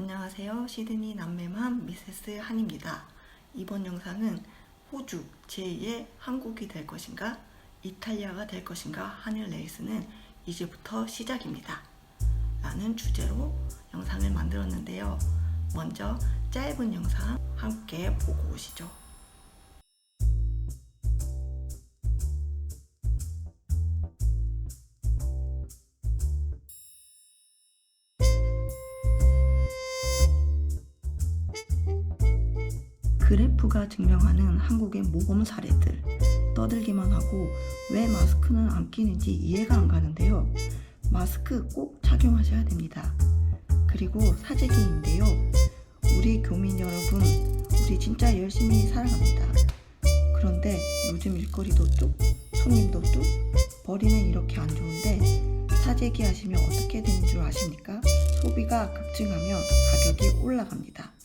안녕하세요. 시드니 남매맘 미세스 한입니다. 이번 영상은 호주 제2의 한국이 될 것인가, 이탈리아가 될 것인가 하는 레이스는 이제부터 시작입니다. 라는 주제로 영상을 만들었는데요. 먼저 짧은 영상 함께 보고 오시죠. 그래프가 증명하는 한국의 모범 사례들 떠들기만 하고 왜 마스크는 안 끼는지 이해가 안 가는데요. 마스크 꼭 착용하셔야 됩니다. 그리고 사재기인데요. 우리 교민 여러분, 우리 진짜 열심히 살아갑니다. 그런데 요즘 일거리도 뚝, 손님도 뚝, 버리는 이렇게 안 좋은데 사재기 하시면 어떻게 되는 줄 아십니까? 소비가 급증하면 가격이 올라갑니다.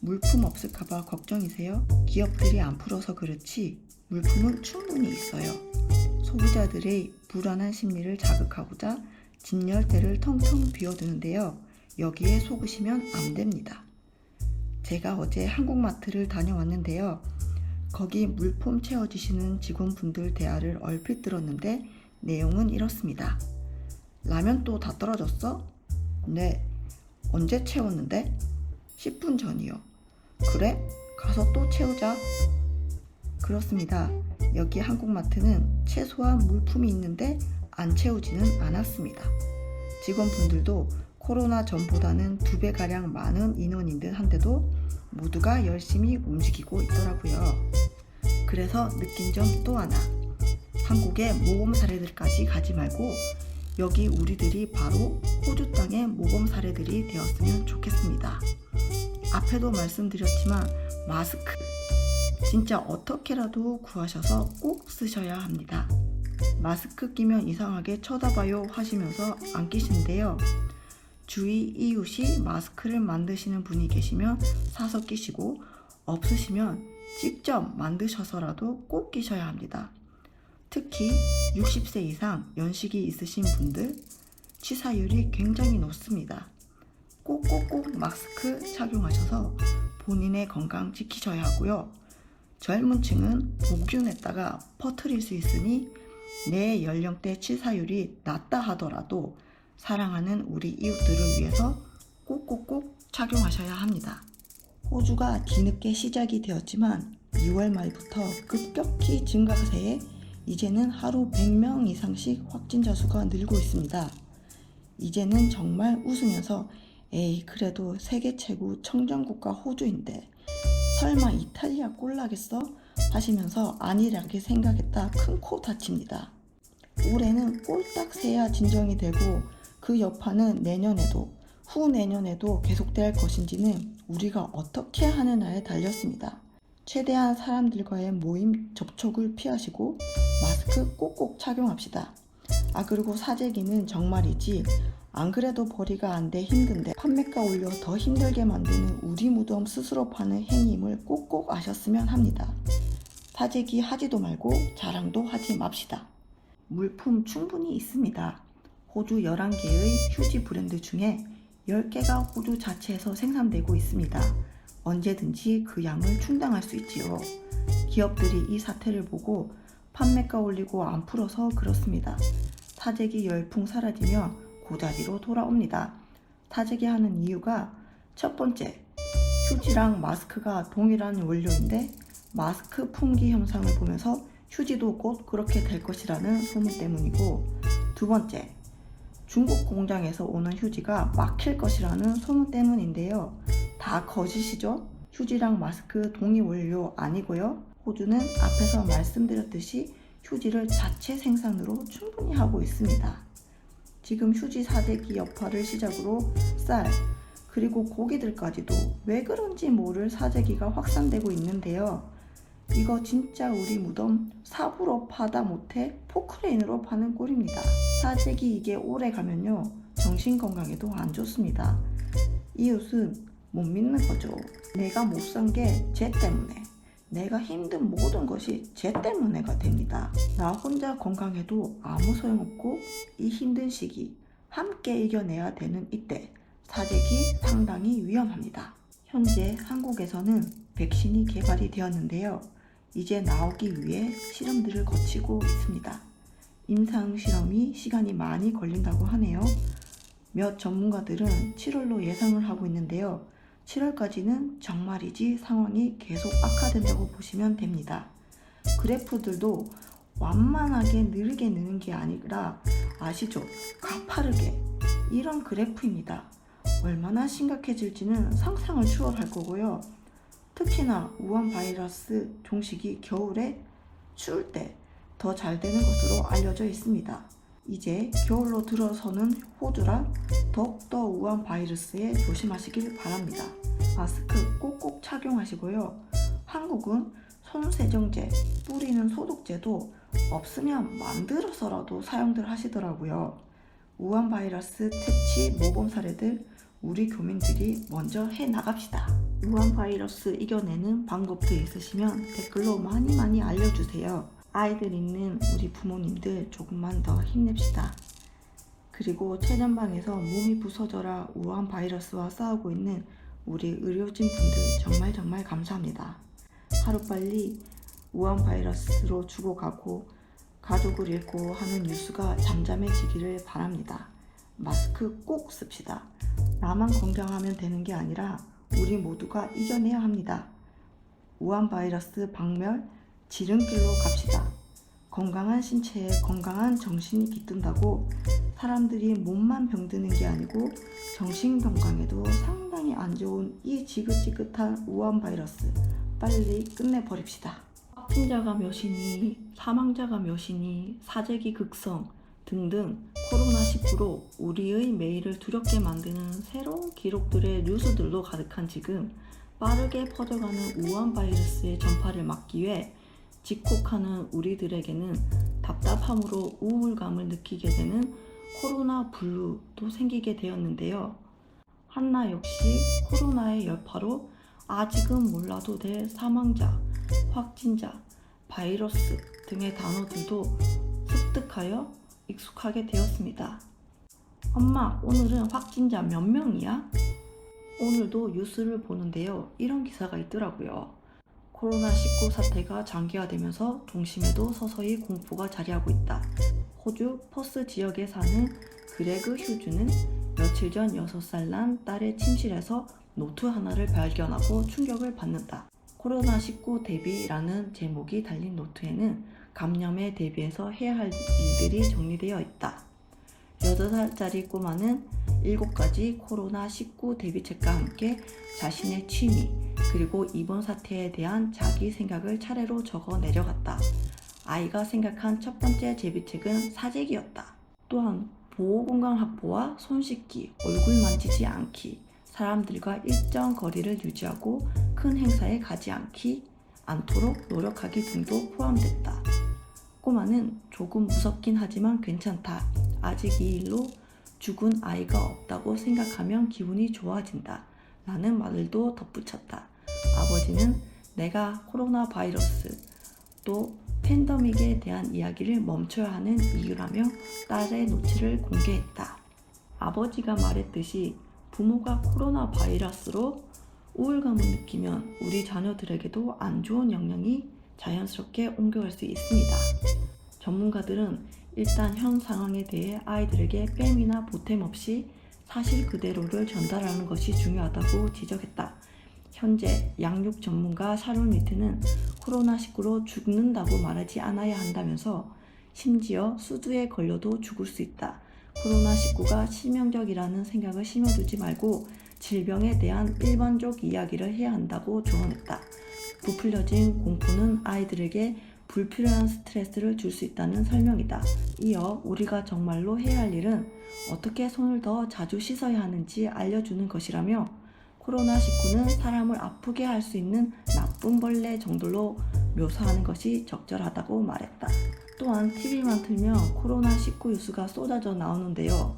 물품 없을까봐 걱정이세요? 기업들이 안 풀어서 그렇지 물품은 충분히 있어요. 소비자들의 불안한 심리를 자극하고자 진열대를 텅텅 비워두는데요. 여기에 속으시면 안 됩니다. 제가 어제 한국마트를 다녀왔는데요. 거기 물품 채워주시는 직원분들 대화를 얼핏 들었는데 내용은 이렇습니다. 라면 또 다 떨어졌어? 네. 언제 채웠는데? 10분 전이요. 그래? 가서 또 채우자. 그렇습니다. 여기 한국마트는 최소한 물품이 있는데 안 채우지는 않았습니다. 직원분들도 코로나 전보다는 두 배가량 많은 인원인 듯 한데도 모두가 열심히 움직이고 있더라고요. 그래서 느낀 점 또 하나. 한국의 모범 사례들까지 가지 말고 여기 우리들이 바로 호주 땅의 모범 사례들이 되었으면 좋겠습니다. 앞에도 말씀드렸지만 마스크 진짜 어떻게라도 구하셔서 꼭 쓰셔야 합니다. 마스크 끼면 이상하게 쳐다봐요 하시면서 안 끼시는데요. 주위 이웃이 마스크를 만드시는 분이 계시면 사서 끼시고 없으시면 직접 만드셔서라도 꼭 끼셔야 합니다. 특히 60세 이상 연식이 있으신 분들 치사율이 굉장히 높습니다. 꼭꼭꼭 마스크 착용하셔서 본인의 건강 지키셔야 하고요. 젊은 층은 복균했다가 퍼뜨릴 수 있으니 내 연령대 치사율이 낮다 하더라도 사랑하는 우리 이웃들을 위해서 꼭꼭꼭 착용하셔야 합니다. 호주가 뒤늦게 시작이 되었지만 2월 말부터 급격히 증가세에 이제는 하루 100명 이상씩 확진자 수가 늘고 있습니다. 이제는 정말 웃으면서 에이 그래도 세계 최고 청정국가 호주인데 설마 이탈리아 꼴나겠어? 하시면서 안일하게 생각했다 큰 코 다칩니다. 올해는 꼴딱 새야 진정이 되고 그 여파는 내년에도 후 내년에도 계속될 것인지는 우리가 어떻게 하느냐에 달렸습니다. 최대한 사람들과의 모임 접촉을 피하시고 마스크 꼭꼭 착용합시다. 아 그리고 사재기는 정말이지 안 그래도 벌이가 안 돼 힘든데 판매가 올려 더 힘들게 만드는 우리 무덤 스스로 파는 행임을 꼭꼭 아셨으면 합니다. 사재기 하지도 말고 자랑도 하지 맙시다. 물품 충분히 있습니다. 호주 11개의 휴지 브랜드 중에 10개가 호주 자체에서 생산되고 있습니다. 언제든지 그 양을 충당할 수 있지요. 기업들이 이 사태를 보고 판매가 올리고 안 풀어서 그렇습니다. 사재기 열풍 사라지며 고자리로 돌아옵니다. 사재기 하는 이유가 첫 번째, 휴지랑 마스크가 동일한 원료인데 마스크 품귀 현상을 보면서 휴지도 곧 그렇게 될 것이라는 소문 때문이고 두 번째, 중국 공장에서 오는 휴지가 막힐 것이라는 소문 때문인데요. 다 거짓이죠? 휴지랑 마스크 동일 원료 아니고요. 호주는 앞에서 말씀드렸듯이 휴지를 자체 생산으로 충분히 하고 있습니다. 지금 휴지 사대기 여파를 시작으로 쌀, 그리고 고기들까지도 왜 그런지 모를 사재기가 확산되고 있는데요. 이거 진짜 우리 무덤 삽으로 파다 못해 포크레인으로 파는 꼴입니다. 사재기 이게 오래 가면요. 정신 건강에도 안 좋습니다. 이웃은 못 믿는 거죠. 내가 못 산 게 쟤 때문에. 내가 힘든 모든 것이 쟤 때문에가 됩니다. 나 혼자 건강해도 아무 소용없고 이 힘든 시기 함께 이겨내야 되는 이때 사재기 상당히 위험합니다. 현재 한국에서는 백신이 개발이 되었는데요. 이제 나오기 위해 실험들을 거치고 있습니다. 임상 실험이 시간이 많이 걸린다고 하네요. 몇 전문가들은 7월로 예상을 하고 있는데요. 7월까지는 정말이지 상황이 계속 악화된다고 보시면 됩니다. 그래프들도 완만하게 느리게 느는 게 아니라 아시죠? 가파르게 이런 그래프입니다. 얼마나 심각해질지는 상상을 추월할 거고요. 특히나 우한 바이러스 종식이 겨울에 추울 때 더 잘 되는 것으로 알려져 있습니다. 이제 겨울로 들어서는 호주라 더욱더 우한 바이러스에 조심하시길 바랍니다. 마스크 꼭꼭 착용하시고요. 한국은 손세정제, 뿌리는 소독제도 없으면 만들어서라도 사용들 하시더라고요. 우한 바이러스 퇴치 모범 사례들 우리 교민들이 먼저 해 나갑시다. 우한 바이러스 이겨내는 방법도 있으시면 댓글로 많이 많이 알려주세요. 아이들 있는 우리 부모님들 조금만 더 힘냅시다. 그리고 최전방에서 몸이 부서져라 우한 바이러스와 싸우고 있는 우리 의료진 분들 정말 정말 감사합니다. 하루빨리 우한 바이러스로 죽어가고 가족을 잃고 하는 뉴스가 잠잠해지기를 바랍니다. 마스크 꼭 씁시다. 나만 건강하면 되는 게 아니라 우리 모두가 이겨내야 합니다. 우한 바이러스 박멸 지름길로 갑시다. 건강한 신체에 건강한 정신이 깃든다고 사람들이 몸만 병드는 게 아니고 정신 건강에도 상당히 안 좋은 이 지긋지긋한 우한 바이러스 빨리 끝내버립시다. 확진자가 몇이니, 사망자가 몇이니, 사재기 극성 등등 코로나19로 우리의 매일을 두렵게 만드는 새로운 기록들의 뉴스들로 가득한 지금 빠르게 퍼져가는 우한 바이러스의 전파를 막기 위해 집콕하는 우리들에게는 답답함으로 우울감을 느끼게 되는 코로나 블루도 생기게 되었는데요. 한나 역시 코로나의 여파로 아직은 몰라도 될 사망자, 확진자, 바이러스 등의 단어들도 습득하여 익숙하게 되었습니다. 엄마, 오늘은 확진자 몇 명이야? 오늘도 뉴스를 보는데요. 이런 기사가 있더라고요. 코로나19 사태가 장기화되면서 동심에도 서서히 공포가 자리하고 있다. 호주 퍼스 지역에 사는 그레그 휴즈는 며칠 전 6살 난 딸의 침실에서 노트 하나를 발견하고 충격을 받는다. 코로나19 대비라는 제목이 달린 노트에는 감염에 대비해서 해야 할 일들이 정리되어 있다. 8살짜리 꼬마는 7가지 코로나19 대비책과 함께 자신의 취미, 그리고 이번 사태에 대한 자기 생각을 차례로 적어 내려갔다. 아이가 생각한 첫 번째 제비책은 사재기였다. 또한 보호공간 확보와 손 씻기, 얼굴 만지지 않기, 사람들과 일정 거리를 유지하고 큰 행사에 가지 않기, 않도록 노력하기 등도 포함됐다. 꼬마는 조금 무섭긴 하지만 괜찮다. 아직 이 일로 죽은 아이가 없다고 생각하면 기분이 좋아진다. 라는 말을도 덧붙였다. 아버지는 내가 코로나 바이러스 또 팬더믹에 대한 이야기를 멈춰야 하는 이유라며 딸의 노트를 공개했다. 아버지가 말했듯이 부모가 코로나 바이러스로 우울감을 느끼면 우리 자녀들에게도 안 좋은 영향이 자연스럽게 옮겨갈 수 있습니다. 전문가들은 일단 현 상황에 대해 아이들에게 뺨이나 보탬 없이 사실 그대로를 전달하는 것이 중요하다고 지적했다. 현재 양육 전문가 샤론 리트는 코로나19로 죽는다고 말하지 않아야 한다면서 심지어 수두에 걸려도 죽을 수 있다. 코로나19가 치명적이라는 생각을 심어두지 말고 질병에 대한 일반적 이야기를 해야 한다고 조언했다. 부풀려진 공포는 아이들에게 불필요한 스트레스를 줄 수 있다는 설명이다. 이어 우리가 정말로 해야 할 일은 어떻게 손을 더 자주 씻어야 하는지 알려주는 것이라며 코로나19는 사람을 아프게 할 수 있는 나쁜 벌레 정도로 묘사하는 것이 적절하다고 말했다. 또한 TV만 틀면 코로나19 뉴스가 쏟아져 나오는데요.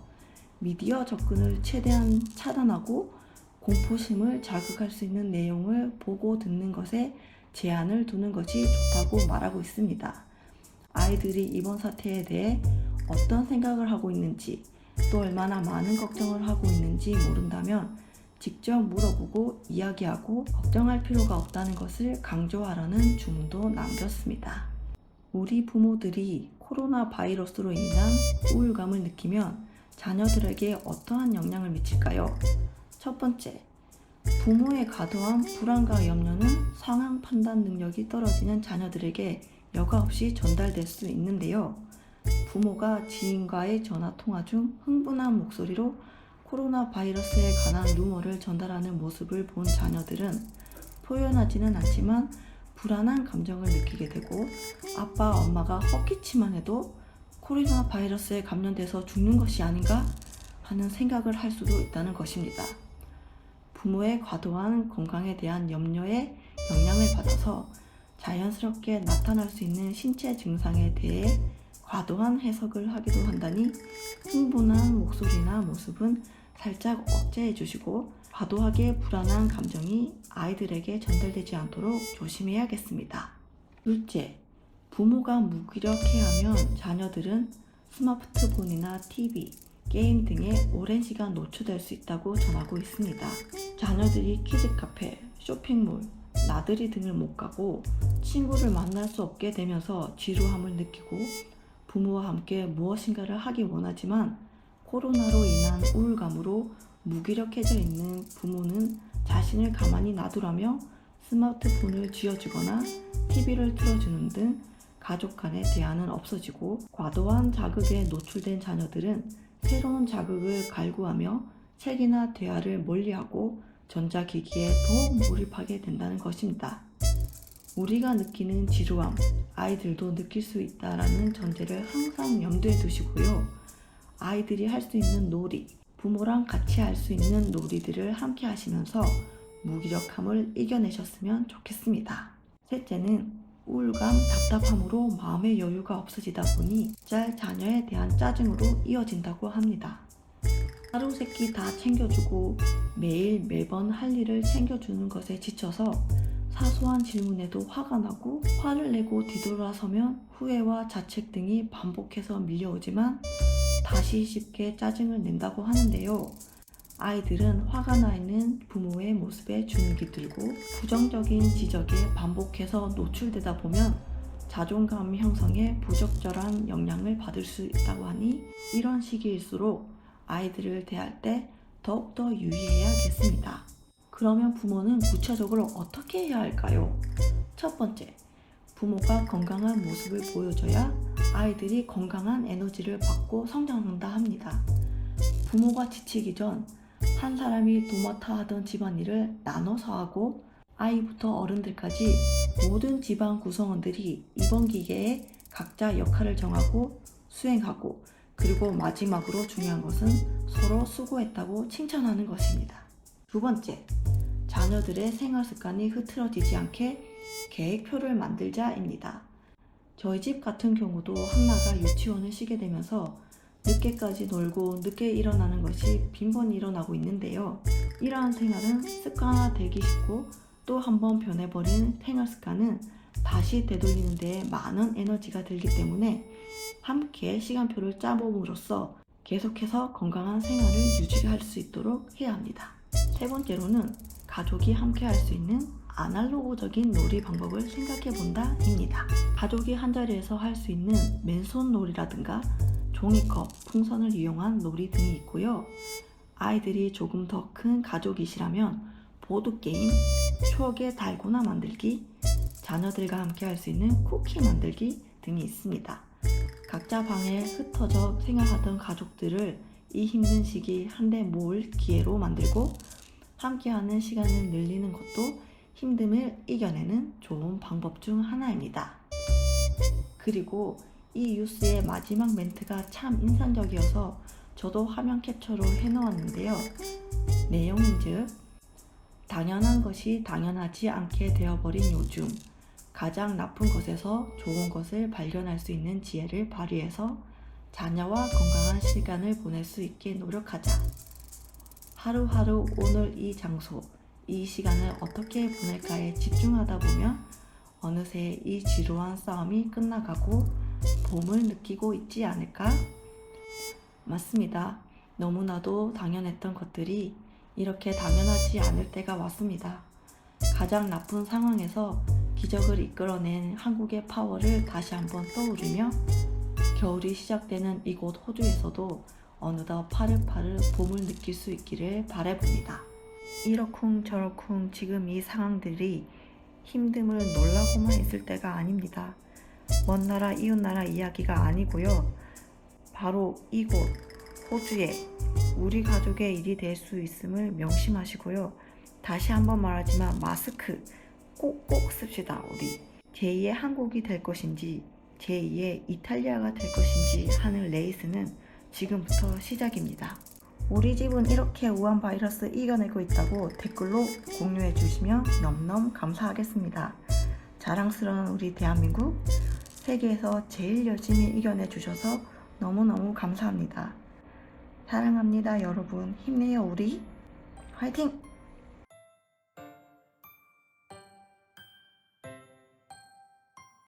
미디어 접근을 최대한 차단하고 공포심을 자극할 수 있는 내용을 보고 듣는 것에 제한을 두는 것이 좋다고 말하고 있습니다. 아이들이 이번 사태에 대해 어떤 생각을 하고 있는지 또 얼마나 많은 걱정을 하고 있는지 모른다면 직접 물어보고 이야기하고 걱정할 필요가 없다는 것을 강조하라는 주문도 남겼습니다. 우리 부모들이 코로나 바이러스로 인한 우울감을 느끼면 자녀들에게 어떠한 영향을 미칠까요? 첫 번째, 부모의 과도한 불안과 염려는 상황 판단 능력이 떨어지는 자녀들에게 여과 없이 전달될 수 있는데요. 부모가 지인과의 전화 통화 중 흥분한 목소리로 코로나 바이러스에 관한 루머를 전달하는 모습을 본 자녀들은 표현하지는 않지만 불안한 감정을 느끼게 되고 아빠, 엄마가 헛기침만 해도 코로나 바이러스에 감염돼서 죽는 것이 아닌가 하는 생각을 할 수도 있다는 것입니다. 부모의 과도한 건강에 대한 염려에 영향을 받아서 자연스럽게 나타날 수 있는 신체 증상에 대해 과도한 해석을 하기도 한다니 흥분한 목소리나 모습은 살짝 억제해 주시고 과도하게 불안한 감정이 아이들에게 전달되지 않도록 조심해야겠습니다. 둘째, 부모가 무기력해하면 자녀들은 스마트폰이나 TV, 게임 등에 오랜 시간 노출될 수 있다고 전하고 있습니다. 자녀들이 키즈 카페, 쇼핑몰, 나들이 등을 못 가고 친구를 만날 수 없게 되면서 지루함을 느끼고 부모와 함께 무엇인가를 하기 원하지만 코로나로 인한 우울감으로 무기력해져 있는 부모는 자신을 가만히 놔두라며 스마트폰을 쥐어주거나 TV를 틀어주는 등 가족 간의 대화는 없어지고 과도한 자극에 노출된 자녀들은 새로운 자극을 갈구하며 책이나 대화를 멀리하고 전자기기에 더 몰입하게 된다는 것입니다. 우리가 느끼는 지루함, 아이들도 느낄 수 있다라는 전제를 항상 염두에 두시고요. 아이들이 할 수 있는 놀이, 부모랑 같이 할 수 있는 놀이들을 함께 하시면서 무기력함을 이겨내셨으면 좋겠습니다. 셋째는 우울감, 답답함으로 마음의 여유가 없어지다 보니 짤 자녀에 대한 짜증으로 이어진다고 합니다. 하루 세끼 다 챙겨주고 매일 매번 할 일을 챙겨주는 것에 지쳐서 사소한 질문에도 화가 나고 화를 내고 뒤돌아서면 후회와 자책 등이 반복해서 밀려오지만 다시 쉽게 짜증을 낸다고 하는데요. 아이들은 화가 나 있는 부모의 모습에 주눅이 들고 부정적인 지적에 반복해서 노출되다 보면 자존감 형성에 부적절한 영향을 받을 수 있다고 하니 이런 시기일수록 아이들을 대할 때 더욱더 유의해야겠습니다. 그러면 부모는 구체적으로 어떻게 해야 할까요? 첫 번째, 부모가 건강한 모습을 보여줘야 아이들이 건강한 에너지를 받고 성장한다 합니다. 부모가 지치기 전 한 사람이 도맡아 하던 집안일을 나눠서 하고 아이부터 어른들까지 모든 집안 구성원들이 이번 기계에 각자 역할을 정하고 수행하고 그리고 마지막으로 중요한 것은 서로 수고했다고 칭찬하는 것입니다. 두 번째, 자녀들의 생활 습관이 흐트러지지 않게 계획표를 만들자입니다. 저희 집 같은 경우도 한나가 유치원을 쉬게 되면서 늦게까지 놀고 늦게 일어나는 것이 빈번히 일어나고 있는데요. 이러한 생활은 습관화되기 쉽고 또 한 번 변해버린 생활 습관은 다시 되돌리는 데 많은 에너지가 들기 때문에 함께 시간표를 짜봄으로써 계속해서 건강한 생활을 유지할 수 있도록 해야 합니다. 세 번째로는 가족이 함께 할 수 있는 아날로그적인 놀이 방법을 생각해 본다입니다. 가족이 한자리에서 할 수 있는 맨손 놀이라든가 종이컵, 풍선을 이용한 놀이 등이 있고요. 아이들이 조금 더 큰 가족이시라면 보드게임, 추억의 달고나 만들기, 자녀들과 함께 할 수 있는 쿠키 만들기 등이 있습니다. 각자 방에 흩어져 생활하던 가족들을 이 힘든 시기 한데 모을 기회로 만들고 함께하는 시간을 늘리는 것도 힘듦을 이겨내는 좋은 방법 중 하나입니다. 그리고 이 뉴스의 마지막 멘트가 참 인상적이어서 저도 화면 캡처로 해놓았는데요. 내용인즉 당연한 것이 당연하지 않게 되어버린 요즘 가장 나쁜 것에서 좋은 것을 발견할 수 있는 지혜를 발휘해서 자녀와 건강한 시간을 보낼 수 있게 노력하자. 하루하루 오늘 이 장소, 이 시간을 어떻게 보낼까에 집중하다 보면 어느새 이 지루한 싸움이 끝나가고 봄을 느끼고 있지 않을까? 맞습니다. 너무나도 당연했던 것들이 이렇게 당연하지 않을 때가 왔습니다. 가장 나쁜 상황에서 기적을 이끌어낸 한국의 파워를 다시 한번 떠오르며 겨울이 시작되는 이곳 호주에서도 어느덧 파릇파릇 봄을 느낄 수 있기를 바라봅니다. 이러쿵 저러쿵 지금 이 상황들이 힘듦을 놀라고만 있을 때가 아닙니다. 먼 나라 이웃 나라 이야기가 아니고요. 바로 이곳 호주에 우리 가족의 일이 될 수 있음을 명심하시고요. 다시 한번 말하지만 마스크 꼭꼭 씁시다 우리. 제2의 한국이 될 것인지 제2의 이탈리아가 될 것인지 하는 레이스는 지금부터 시작입니다. 우리 집은 이렇게 우한 바이러스 이겨내고 있다고 댓글로 공유해 주시면 너무너무 감사하겠습니다. 자랑스러운 우리 대한민국 세계에서 제일 열심히 이겨내 주셔서 너무너무 감사합니다. 사랑합니다 여러분 힘내요 우리 화이팅!